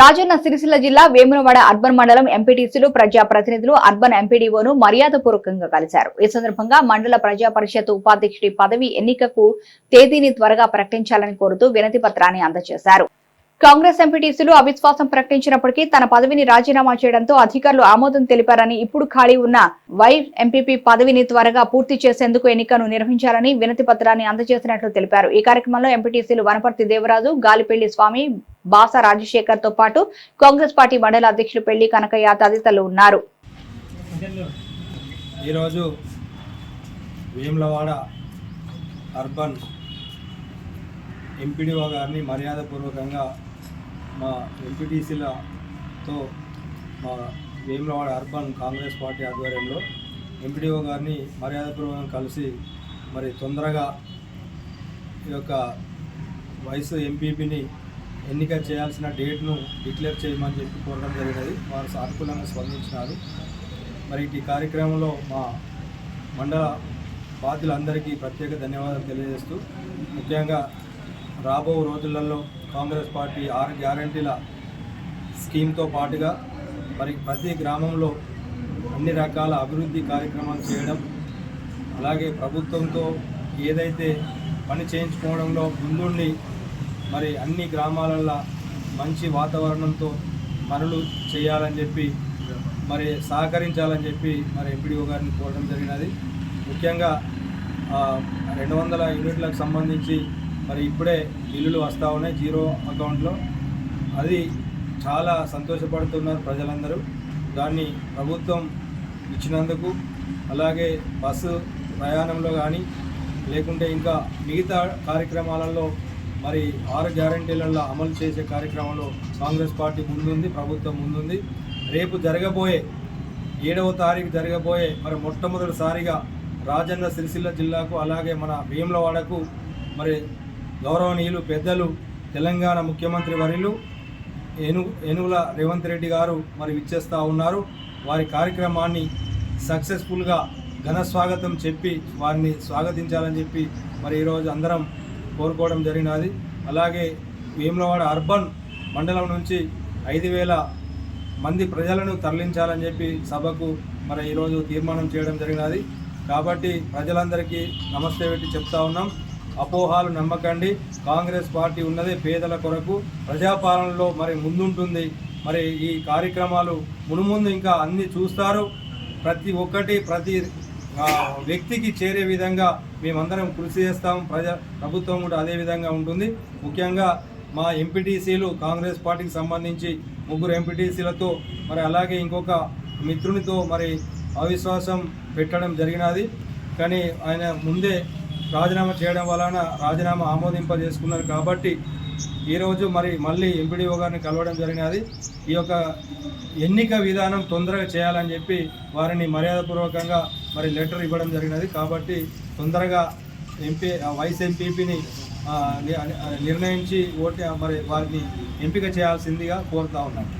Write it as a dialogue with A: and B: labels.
A: రాజన్న సిరిసిల్ల జిల్లా వేమునవాడ అర్బన్ మండలం ఎంపీటీసీలు ప్రజా ప్రతినిధులు అర్బన్ ఎంపీడీఓను మర్యాదపూర్వకంగా కలిశారు. ఈ సందర్భంగా మండల ప్రజా పరిషత్ ఉపాధ్యక్షుడి పదవి ఎన్నికకు తేదీని త్వరగా ప్రకటించాలని కోరుతూ వినతి పత్రాన్ని అందజేశారు. కాంగ్రెస్ ఎంపీటీసీలు అవిశ్వాసం ప్రకటించినప్పటికీ తన పదవిని రాజీనామా చేయడంతో అధికారులు ఆమోదం తెలిపారని ఇప్పుడు ఖాళీ ఉన్న వై ఎంపీపీ పదవిని త్వరగా పూర్తి చేసేందుకు ఎన్నికను నిర్వహించాలని వినతి పత్రాన్ని అందజేసినట్లు తెలిపారు. ఈ కార్యక్రమంలో ఎంపీటీసీలు వనపర్తి దేవరాజు గాలిపెళ్ళి స్వామి బాస రాజశేఖర్తో పాటు కాంగ్రెస్ పార్టీ మండల అధ్యక్షులు పెళ్ళి కనకయ్య తదితరులు ఉన్నారు.
B: ఈరోజు వేములవాడ అర్బన్ ఎంపీడీఓ గారిని మర్యాదపూర్వకంగా మా ఎంపీటీసీలతో మా వేములవాడ అర్బన్ కాంగ్రెస్ పార్టీ ఆధ్వర్యంలో ఎంపీడీఓ గారిని మర్యాదపూర్వకంగా కలిసి మరి తొందరగా ఈ యొక్క వయసు ఎంపీపీని ఎన్నిక చేయాల్సిన డేట్ను డిక్లేర్ చేయమని చెప్పి కోరడం జరిగినది. వారు సానుకూలంగా స్పందించినారు. మరి ఈ కార్యక్రమంలో మా మండల బాధ్యులందరికీ ప్రత్యేక ధన్యవాదాలు తెలియజేస్తూ ముఖ్యంగా రాబో రోజులలో కాంగ్రెస్ పార్టీ ఆరు గ్యారంటీల స్కీమ్తో పాటుగా మరి ప్రతి గ్రామంలో అన్ని రకాల అభివృద్ధి కార్యక్రమాలు చేయడం అలాగే ప్రభుత్వంతో ఏదైతే పని చేయించుకోవడంలో ముందుండి మరి అన్ని గ్రామాలల్లో మంచి వాతావరణంతో పనులు చేయాలని చెప్పి మరి సహకరించాలని చెప్పి మరి ఎంపీడీఓ గారిని కోరడం జరిగినది. ముఖ్యంగా రెండు వందల యూనిట్లకు సంబంధించి మరి ఇప్పుడే బిల్లులు వస్తూ ఉన్నాయి జీరో అకౌంట్లో. అది చాలా సంతోషపడుతున్నారు ప్రజలందరూ. దాన్ని ప్రభుత్వం ఇచ్చినందుకు అలాగే బస్సు ప్రయాణంలో కానీ లేకుంటే ఇంకా మిగతా కార్యక్రమాలలో మరి ఆరు గ్యారంటీలలో అమలు చేసే కార్యక్రమంలో కాంగ్రెస్ పార్టీ ముందుంది ప్రభుత్వం ముందుంది. రేపు జరగబోయే ఏడవ తారీఖు జరగబోయే మరి మొట్టమొదటిసారిగా రాజన్న సిరిసిల్ల జిల్లాకు అలాగే మన భీమలవాడకు మరి గౌరవనీయులు పెద్దలు తెలంగాణ ముఖ్యమంత్రి వర్యులు ఏను ఏనుగుల రేవంత్ రెడ్డి గారు మరి విచ్చేస్తూ ఉన్నారు. వారి కార్యక్రమాన్ని సక్సెస్ఫుల్గా ఘన స్వాగతం చెప్పి వారిని స్వాగతించాలని చెప్పి మరి ఈరోజు అందరం కోరుకోవడం జరిగినది. అలాగే వేములవాడ అర్బన్ మండలం నుంచి ఐదు వేల మంది ప్రజలను తరలించాలని చెప్పి సభకు మరి ఈరోజు తీర్మానం చేయడం జరిగినది. కాబట్టి ప్రజలందరికీ నమస్తే పెట్టి చెప్తా ఉన్నాం. అపోహాలు నమ్మకండి. కాంగ్రెస్ పార్టీ ఉన్నదే పేదల కొరకు ప్రజాపాలనలో మరి ముందుంటుంది. మరి ఈ కార్యక్రమాలు మునుముందు ఇంకా అన్ని చూస్తారు. ప్రతి ఒక్కటి ప్రతి వ్యక్తికి చేరే విధంగా మేమందరం కృషి చేస్తాం. ప్రజా ప్రభుత్వం కూడా అదే విధంగా ఉంటుంది. ముఖ్యంగా మా ఎంపీటీసీలు కాంగ్రెస్ పార్టీకి సంబంధించి ముగ్గురు ఎంపీటీసీలతో మరి అలాగే ఇంకొక మిత్రునితో మరి అవిశ్వాసం పెట్టడం జరిగినది. కానీ ఆయన ముందే రాజీనామా చేయడం వలన రాజీనామా ఆమోదింపజేసుకున్నారు కాబట్టి ఈరోజు మరి మళ్ళీ ఎంపీడీఓ గారిని కలవడం జరిగినది. ఈ యొక్క ఎన్నిక విధానం తొందరగా చేయాలని చెప్పి వారిని మర్యాదపూర్వకంగా మరి లెటర్ ఇవ్వడం జరిగినది. కాబట్టి తొందరగా ఎంపీ వైస్ ఎంపీపీని నిర్ణయించి ఓటు మరి వారిని ఎంపిక చేయాల్సిందిగా కోరుతా ఉన్నాను